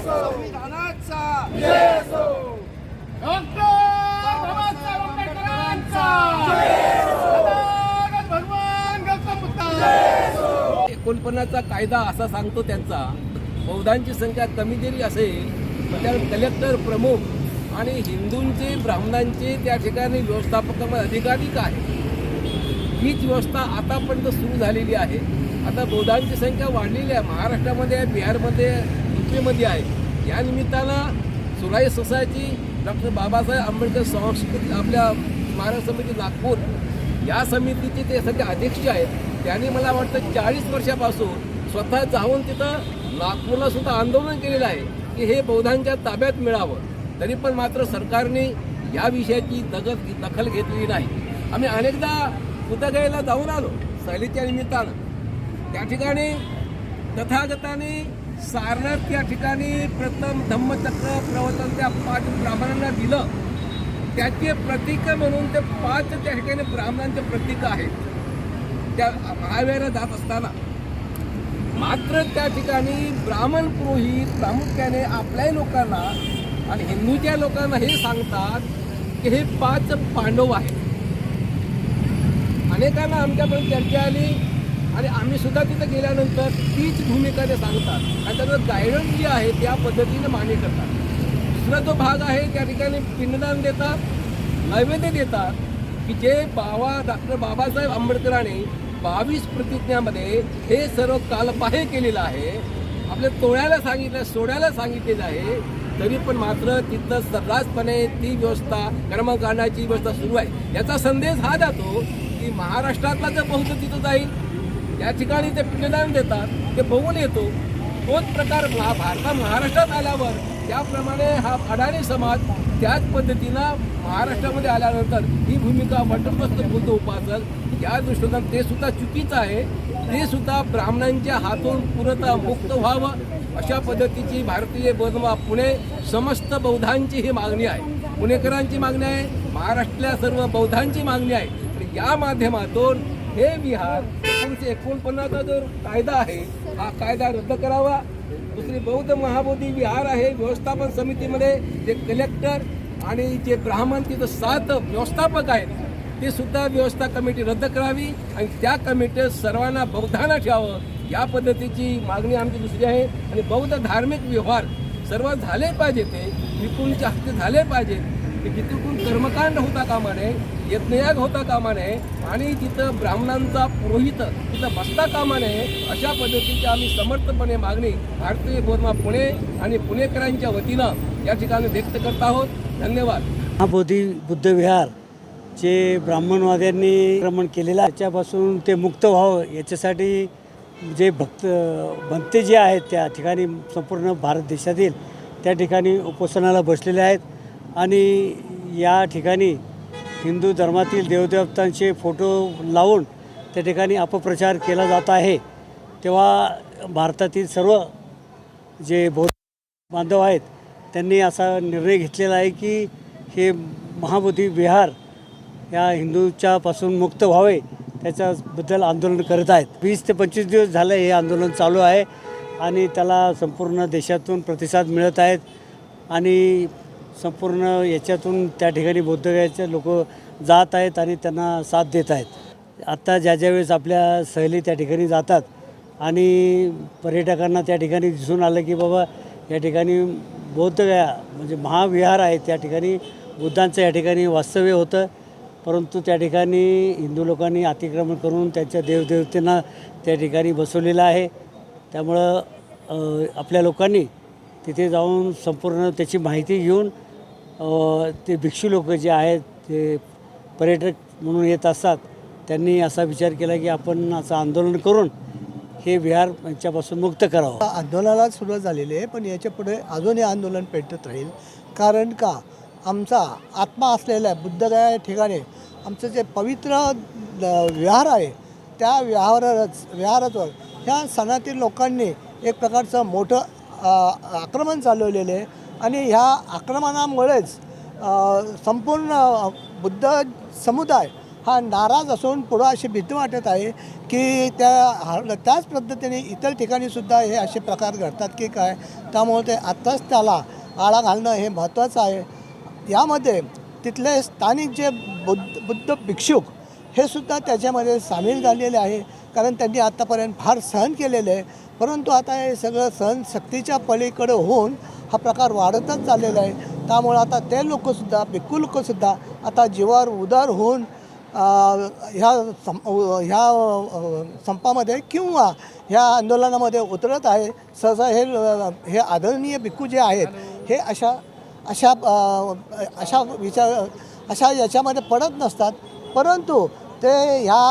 संविधानाचा doctor Babasaheb आंबेडकरांचा सदागत भगवान गौतम बुद्धांचा एकोणपन्नासचा कायदा असा सांगतो त्यांचा बौद्धांची संख्या कमी जरी असेल त्या कलेक्टर प्रमुख आणि हिंदूंचे ब्राह्मणांचे त्या ठिकाणी व्यवस्थापकामध्ये अधिकाधिक आहे. हीच व्यवस्था आतापर्यंत सुरू झालेली आहे. आता बौद्धांची संख्या वाढलेली आहे. महाराष्ट्रामध्ये आहे बिहारमध्ये युपीमध्ये आहे. या निमित्तानं सुराई सोसायटी डॉक्टर बाबासाहेब आंबेडकर संस्कृती आपल्या स्मारक समिती नागपूर या समितीचे ते सगळे अध्यक्ष आहेत. त्यांनी मला वाटतं चाळीस वर्षापासून स्वतः जाऊन तिथं नागपूरला सुद्धा आंदोलन केलेलं आहे की हे बौद्धांच्या ताब्यात मिळावं. तरी पण मात्र सरकारने या विषयाची दगत दखल घेतलेली नाही. आम्ही अनेकदा पुतगाईला जाऊन आलो. सहलीच्या निमित्तानं. त्या ठिकाणी तथागताने सारनाथ या ठिकाणी प्रथम धम्मचक्र प्रवर्तन त्या पाच ब्राह्मणांना दिलं. त्याचे प्रतीक म्हणून ते पाच त्या ठिकाणी ब्राह्मणांचे प्रतीक आहेत. त्या महावीरा जात असताना. मात्र त्या ठिकाणी ब्राह्मण पुरोहित प्रामुख्याने आपल्याही लोकांना आणि हिंदूच्या लोकांना हे सांगतात की हे पाच पांडव आहेत. अनेकांना आमच्यापर्यंत चर्चा आली आणि आम्ही सुद्धा तिथं गेल्यानंतर तीच भूमिका ते सांगतात. आणि त्याचं गायडन्स जे आहे त्या पद्धतीने मान्य करतात. दुसरा जो भाग आहे त्या ठिकाणी पिंडदान देतात नैवेद्य देतात की जे बाबा डॉक्टर बाबासाहेब आंबेडकरांनी बावीस प्रतिज्ञामध्ये हे सर्व कालबाह्य केलेलं आहे. आपल्या तोळ्याला सांगितलं सोड्याला सांगितलेलं आहे. तरी पण मात्र तिथं सर्रासपणे ती व्यवस्था कर्मकांडाची व्यवस्था सुरू आहे. याचा संदेश हा जातो की महाराष्ट्रातला जर बौद्ध तिथं जाईल या ठिकाणी ते पिंडदान देतात ते बघून येतो. तोच प्रकार महा भारता महाराष्ट्रात आल्यावर त्याप्रमाणे हा अडाणी समाज त्याच पद्धतीनं महाराष्ट्रामध्ये आल्यानंतर ही भूमिका वटपस्त बोलतो उपासक या दृष्टीनं ते सुद्धा चुकीचं आहे. ते सुद्धा ब्राह्मणांच्या हातून पुरता मुक्त व्हावं अशा पद्धतीची भारतीय बौद्ध पुणे समस्त बौद्धांची ही मागणी आहे. पुणेकरांची मागणी आहे महाराष्ट्रातल्या सर्व बौद्धांची मागणी आहे. या माध्यमातून हे विहार एकोणीसशे एकोणपन्नासचा जो कायदा आहे हा कायदा रद्द करावा. दुसरी बौद्ध महाबोधी विहार आहे व्यवस्थापन समितीमध्ये जे कलेक्टर आणि जे ब्राह्मण तिथं सात व्यवस्थापक आहेत ते सुद्धा व्यवस्था कमिटी रद्द करावी आणि त्या कमिटीत सर्वांना बौद्धांना ठेवावं. या पद्धतीची मागणी आमची दुसरी आहे आणि बौद्ध धार्मिक व्यवहार सर्व झाले पाहिजे ते विपुलच्या हस्ते झाले पाहिजेत की जिथून कर्मकांड होता कामा नये यज्ञयाग होता कामा नये आणि तिथं ब्राह्मणांचा पुरोहित तिथं बसता कामा नये अशा पद्धतीची आम्ही समर्थपणे मागणी भारतीय बोधमा पुणे आणि पुणेकरांच्या वतीनं या ठिकाणी व्यक्त करत आहोत. धन्यवाद. महाबोधी बुद्ध बुद्धविहार जे ब्राह्मणवाद्यांनी आक्रमण केलेलं त्याच्यापासून ते मुक्त व्हावं याच्यासाठी जे भक्त भंते जे आहेत त्या ठिकाणी संपूर्ण भारत देशातील त्या ठिकाणी उपोषणाला बसलेले आहेत. आणि या ठिकाणी हिंदू धर्मातील देवदेवतांचे फोटो लावून त्या ठिकाणी अपप्रचार केला जात आहे. तेव्हा भारतातील सर्व जे बौद्ध बांधव आहेत त्यांनी असा निर्णय घेतलेला आहे की हे महाबोधी विहार या हिंदूच्यापासून मुक्त व्हावे त्याच्याबद्दल आंदोलन करत आहेत. वीस ते पंचवीस दिवस झालं हे आंदोलन चालू आहे आणि त्याला संपूर्ण देशातून प्रतिसाद मिळत आहेत. आणि संपूर्ण याच्यातून त्या ठिकाणी बौद्धगयाचे लोक जात आहेत आणि त्यांना साथ देत आहेत. आत्ता ज्या ज्या वेळेस आपल्या सहली त्या ठिकाणी जातात आणि पर्यटकांना त्या ठिकाणी दिसून आलं की बाबा या ठिकाणी बौद्धगया म्हणजे महाविहार आहे त्या ठिकाणी बुद्धांचं या ठिकाणी वास्तव्य होतं. परंतु त्या ठिकाणी हिंदू लोकांनी अतिक्रमण करून त्यांच्या देवदेवतेंना त्या ठिकाणी बसवलेलं आहे. त्यामुळं आपल्या लोकांनी तिथे जाऊन संपूर्ण त्याची माहिती घेऊन ते भिक्षू लोक जे आहेत ते पर्यटक म्हणून येत असतात त्यांनी असा विचार केला की आपण असं आंदोलन करून हे विहार यांच्यापासून मुक्त करावं. आंदोलनाला सुरुवात झालेली आहे पण याच्यापुढे अजूनही आंदोलन पेटत राहील. कारण का? आमचा आत्मा असलेल्या बुद्धगया या ठिकाणी आमचं जे पवित्र विहार आहे त्या विहारच विहारावर ह्या सणातील लोकांनी एक प्रकारचं मोठं आक्रमण चालवलेलं आहे. आणि ह्या आक्रमणामुळेच संपूर्ण बुद्ध समुदाय हा नाराज असून पुढं अशी भीती वाटत आहे की त्या त्याच पद्धतीने इतर ठिकाणीसुद्धा हे असे प्रकार घडतात की काय? त्यामुळे ते आत्ताच त्याला आळा घालणं हे महत्त्वाचं आहे. यामध्ये तिथले स्थानिक जे बुद्ध बुद्ध भिक्षुक हे सुद्धा त्याच्यामध्ये सामील झालेले आहे. कारण त्यांनी आत्तापर्यंत फार सहन केलेले आहे. परंतु आता हे सगळं सहन शक्तीच्या पलीकडे होऊन हा प्रकार वाढतच चाललेला आहे. त्यामुळे आता ते लोकंसुद्धा भिक्खू लोकंसुद्धा आता जीवावर उदार होऊन ह्या सं ह्या संपामध्ये किंवा ह्या आंदोलनामध्ये उतरत आहे. सहसा हे हे आदरणीय भिक्खू जे आहेत हे अशा अशा अशा विचार अशा याच्यामध्ये पडत नसतात. परंतु ते ह्या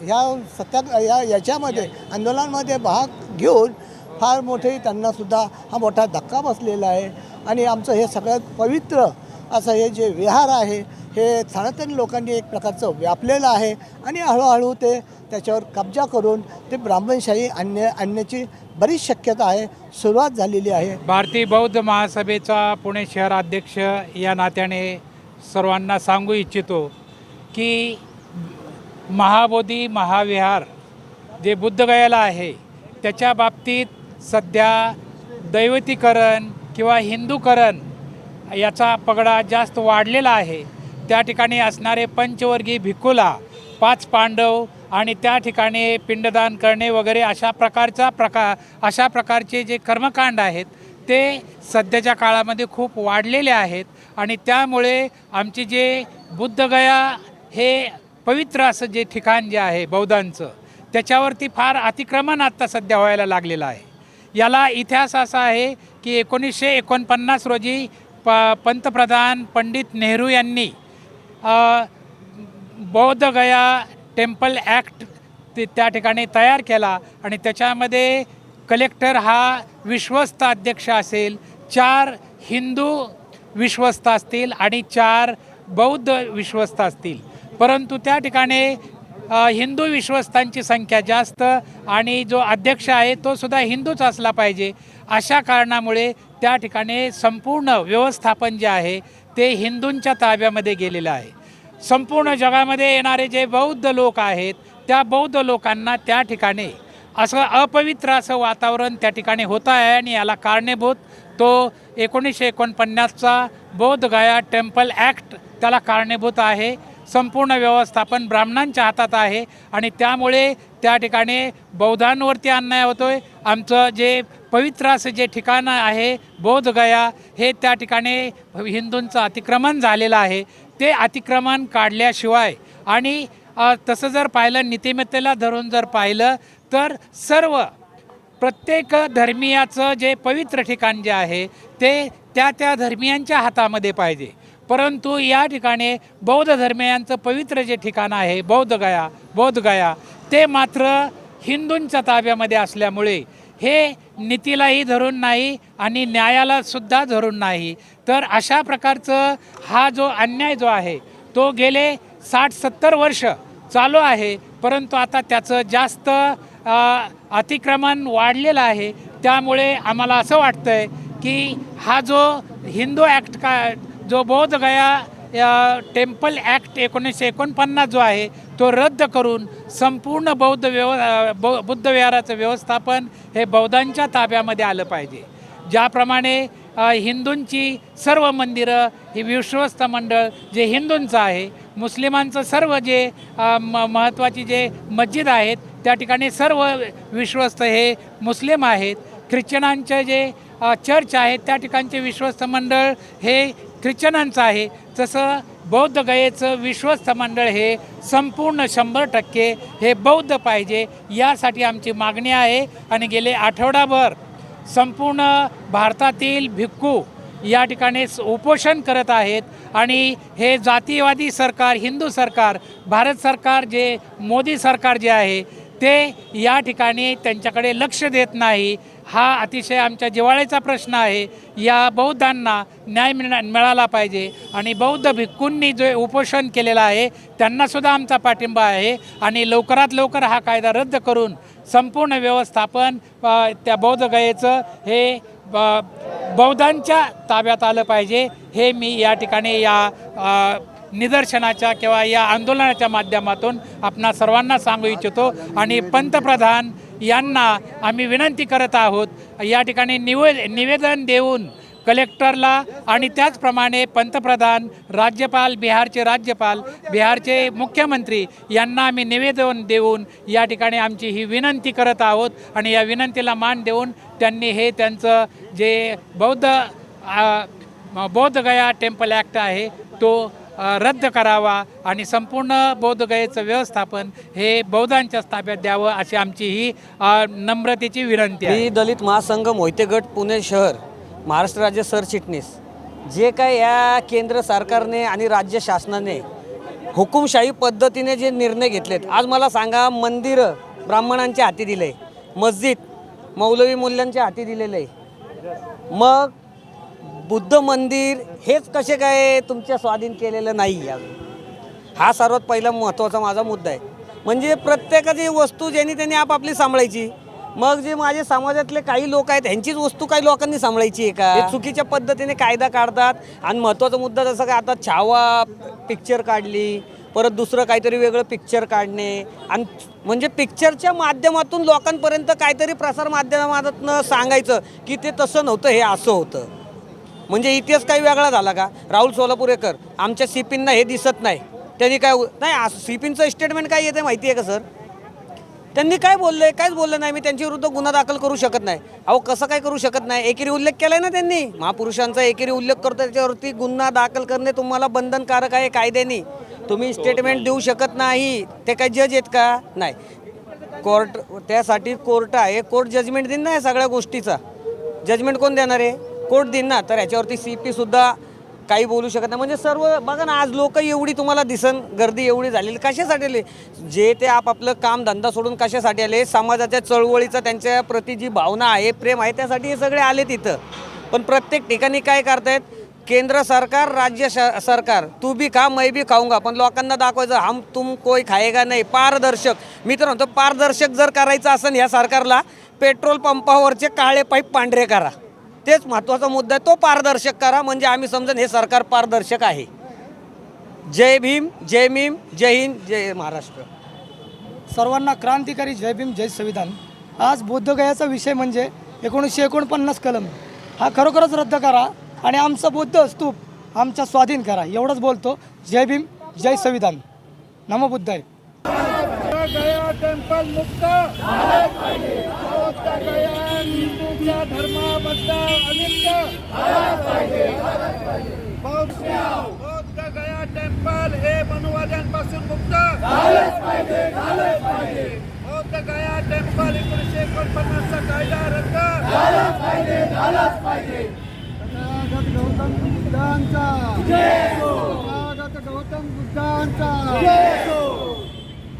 ह्या सत्या या याच्यामध्ये आंदोलनामध्ये भाग घेऊन फार मोठे त्यांनासुद्धा हा मोठा धक्का बसलेला आहे. आणि आमचं हे सगळ्यात पवित्र असं हे जे विहार आहे हे सनातन लोकांनी एक प्रकारचं व्यापलेलं आहे. आणि हळूहळू ते त्याच्यावर कब्जा करून ते ब्राह्मणशाही आणण्या आणण्याची बरीच शक्यता आहे सुरुवात झालेली आहे. भारतीय बौद्ध महासभेचा पुणे शहर अध्यक्ष या नात्याने सर्वांना सांगू इच्छितो की महाबोधी महाविहार जे बुद्धगयाला आहे त्याच्या बाबतीत सध्या दैवतीकरण किंवा हिंदूकरण याचा पगडा जास्त वाढलेला आहे. त्या ठिकाणी असणारे पंचवर्गीय भिक्खूला पाच पांडव आणि त्या ठिकाणी पिंडदान करणे वगैरे अशा प्रकारचा प्रकार अशा प्रकारचे जे कर्मकांड आहेत ते सध्याच्या काळामध्ये खूप वाढलेले आहेत. आणि त्यामुळे आमचे जे बुद्धगया हे पवित्र असं जे ठिकाण जे आहे बौद्धांचं त्याच्यावरती फार अतिक्रमण आत्ता सध्या व्हायला लागलेलं आहे. याला इतिहास असा आहे की एकोणीसशे एकोणपन्नास रोजी प पंतप्रधान पंडित नेहरू यांनी बौद्धगया टेम्पल ॲक्ट ते त्या ठिकाणी तयार केला आणि त्याच्यामध्ये कलेक्टर हा विश्वस्त अध्यक्ष असेल चार हिंदू विश्वस्त असतील आणि चार बौद्ध विश्वस्त असतील. परंतु त्या ठिकाणी हिंदू विश्वस्तांची संख्या जास्त आणि जो अध्यक्ष आहे तो सुद्धा हिंदूच असला पाहिजे. अशा कारणामुळे त्या ठिकाणी संपूर्ण व्यवस्थापन जे आहे ते हिंदूंच्या ताब्यामध्ये गेलेलं आहे. संपूर्ण जगामध्ये येणारे जे बौद्ध लोक आहेत त्या बौद्ध लोकांना त्या ठिकाणी असं अपवित्र असं वातावरण त्या ठिकाणी होत आहे आणि याला कारणीभूत तो एकोणीसशे एकोणपन्नासचा बौद्ध गया टेम्पल ॲक्ट त्याला कारणीभूत आहे. संपूर्ण व्यवस्थापन ब्राह्मणांच्या हातात आहे आणि त्यामुळे त्या ठिकाणी बौद्धांवरती अन्याय आहे आमचं जे पवित्र असं जे ठिकाण आहे बोधगया हे त्या ठिकाणी हिंदूंचं अतिक्रमण झालेलं आहे. ते अतिक्रमण काढल्याशिवाय आणि तसं जर पाहिलं नीतिमत्तेला धरून जर पाहिलं तर सर्व प्रत्येक धर्मियाचं जे पवित्र ठिकाण जे आहे ते त्या त्या धर्मियांच्या हातामध्ये पाहिजे. परंतु या ठिकाणी बौद्ध धर्मियांचं पवित्र जे ठिकाण आहे बौद्धगया बौद्धगया ते मात्र हिंदूंच्या ताब्यामध्ये असल्यामुळे हे नीतीलाही धरून नाही आणि न्यायालासुद्धा धरून नाही. तर अशा प्रकारचं हा जो अन्याय जो आहे तो गेले साठ सत्तर वर्ष चालू आहे. परंतु आता त्याचं जास्त अतिक्रमण वाढलेलं आहे. त्यामुळे आम्हाला असं वाटतं आहे की हा जो हिंदू ॲक्ट का जो बोधगया या टेम्पल ॲक्ट एकोणीसशे एकोणपन्नास जो आहे तो रद्द करून संपूर्ण बौद्ध व्यव अ, बौ बुद्ध विहाराचं व्यवस्थापन हे बौद्धांच्या ताब्यामध्ये आलं पाहिजे. ज्याप्रमाणे हिंदूंची सर्व मंदिरं ही विश्वस्त मंडळ जे हिंदूंचं आहे मुस्लिमांचं सर्व जे म महत्त्वाची जे मस्जिद आहेत त्या ठिकाणी सर्व विश्वस्त हे मुस्लिम आहेत. ख्रिश्चनांचे जे चर्च आहेत त्या ठिकाणचे विश्वस्त मंडळ हे ख्रिश्चनांचं आहे. तसं बौद्ध गयेचं विश्वस्त मंडळ हे संपूर्ण शंभर टक्के हे बौद्ध पाहिजे यासाठी आमची मागणी आहे. आणि गेले आठवडाभर संपूर्ण भारतातील भिक्खू या ठिकाणी उपोषण करत आहेत. आणि हे जातीयवादी सरकार हिंदू सरकार भारत सरकार जे मोदी सरकार जे आहे ते या ठिकाणी त्यांच्याकडे लक्ष देत नाही. हा अतिशय आमच्या जिवाळ्याचा प्रश्न आहे. या बौद्धांना न्याय मिळा मिळाला पाहिजे. आणि बौद्ध भिक्खूंनी जे उपोषण केलेलं आहे त्यांनासुद्धा आमचा पाठिंबा आहे. आणि लवकरात लवकर हा कायदा रद्द करून संपूर्ण व्यवस्थापन त्या बौद्धगयेचं हे ब- बौद्धांच्या ताब्यात आलं पाहिजे. हे मी या ठिकाणी या निदर्शनाच्या किंवा या आंदोलनाच्या माध्यमातून आपणा सर्वांना सांगू इच्छितो. आणि पंतप्रधान यांना आम्ही विनंती करत आहोत या ठिकाणी निवे निवेदन देऊन कलेक्टरला आणि त्याचप्रमाणे पंतप्रधान राज्यपाल बिहारचे राज्यपाल बिहारचे मुख्यमंत्री यांना आम्ही निवेदन देऊन या ठिकाणी आमची ही विनंती करत आहोत आणि या विनंतीला मान देऊन त्यांनी हे त्यांचं जे बौद्ध बौद्धगया टेम्पल ॲक्ट आहे तो रद्द करावा आणि संपूर्ण बौद्धगयेचं व्यवस्थापन हे बौद्धांच्या ताब्यात द्यावं अशी आमची ही नम्रतेची विनंती ही दलित महासंघ मोहिते गट पुणे शहर महाराष्ट्र राज्य सरचिटणीस जे काय या केंद्र सरकारने आणि राज्य शासनाने हुकुमशाही पद्धतीने जे निर्णय घेतलेत आज मला सांगा मंदिरं ब्राह्मणांच्या हाती दिले मस्जिद मौलवी मूल्यांच्या हाती दिलेलं आहे मग बुद्ध मंदिर हेच कसे काय तुमच्या स्वाधीन केलेलं नाही अजून? हा सर्वात पहिला महत्त्वाचा माझा मुद्दा आहे. म्हणजे प्रत्येकाची वस्तू ज्यांनी त्यांनी आपापली सांभाळायची. मग जे माझे समाजातले काही लोक आहेत ह्यांचीच वस्तू काही लोकांनी सांभाळायची आहे का? चुकीच्या पद्धतीने कायदा काढतात आणि महत्त्वाचा मुद्दा जसं काय आता छावा पिक्चर काढली परत दुसरं काहीतरी वेगळं पिक्चर काढणे आणि म्हणजे पिक्चरच्या माध्यमातून लोकांपर्यंत काहीतरी प्रसार माध्यमातून सांगायचं की ते तसं नव्हतं हे असं होतं. म्हणजे इतिहास काही वेगळा झाला का? राहुल सोलापूरेकर आमच्या सीपींना हे दिसत नाही. त्यांनी काय नाही सीपींचं स्टेटमेंट काय येते माहिती आहे का सर त्यांनी काय बोललं आहे कायच बोललं नाही. मी त्यांच्या विरुद्ध गुन्हा दाखल करू शकत नाही. अहो कसं काय करू शकत नाही? एकेरी उल्लेख केलाय ना त्यांनी. महापुरुषांचा एकेरी उल्लेख करतो त्याच्यावरती गुन्हा दाखल करणे तुम्हाला बंधनकारक आहे कायद्याने. तुम्ही स्टेटमेंट देऊ शकत नाही. ते काय जज आहेत का? नाही. कोर्ट त्यासाठी कोर्ट आहे. कोर्ट जजमेंट देईन ना सगळ्या गोष्टीचा. जजमेंट कोण देणार आहे? कोर्ट देईन ना तर ह्याच्यावरती सी पी सुद्धा काही बोलू शकत नाही. म्हणजे सर्व बघा ना आज लोक एवढी तुम्हाला दिसन गर्दी एवढी झालेली कशासाठी आले? जे ते आपापलं काम धंदा सोडून कशासाठी आले? समाजाच्या चळवळीचा त्यांच्या प्रति जी भावना आहे प्रेम आहे त्यासाठी हे सगळे आले तिथं पण प्रत्येक ठिकाणी काय करतायत? केंद्र सरकार राज्य श- सरकार. तू बी खा मैं बी खाऊंगा. पण लोकांना दाखवायचं हम तुम कोई खाएगा नाही. पारदर्शक. मी तर म्हणतो पारदर्शक जर करायचं असेल ह्या सरकारला पेट्रोल पंपावरचे काळे पाईप पांढरे करा. तेच महत्त्वाचा मुद्दा आहे तो पारदर्शक करा. म्हणजे आम्ही समजून हे सरकार पारदर्शक आहे. जय भीम जय भीम जय हिंद जय महाराष्ट्र. सर्वांना क्रांतिकारी जय भीम जय संविधान. आज बौद्धगयाचा विषय म्हणजे एकोणीसशे एकोणपन्नास कलम. हा खरोखरच रद्द करा आणि आमचा बौद्ध स्तूप आमच्या स्वाधीन करा. एवढंच बोलतो. जय भीम जय संविधान. नमो बुद्ध आहे गया टेम्पल मुक्त। हिंदूच्या धर्माबद्दल बौद्ध बौद्ध गया टेम्पल हे मनुवाद्यांपासून मुक्त बौद्ध गया टेम्पल एकोणीसशे एकोणपन्नासचा कायदा रद्द तथागत गौतम बुद्धांचा. तथागत गौतम बुद्धांचा.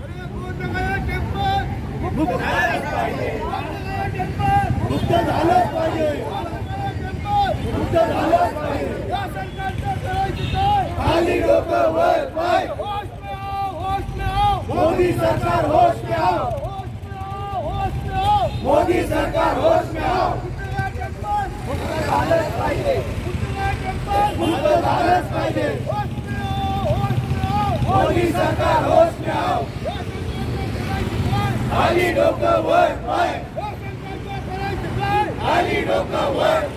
अरे बौद्ध गया टेम्पल मुक्त झालंच पाहिजे बौद्ध गया टेम्पल झालंच पाहिजे. झालंच पाहिजे. खाली डोकं वर पाय मोदी सरकार होश में आओ. मोदी सरकार होश में आओ. झालंच पाहिजे. झालंच पाहिजे. मोदी सरकार होश में आओ. खाली डोकं वर पाय खाली डोकं वर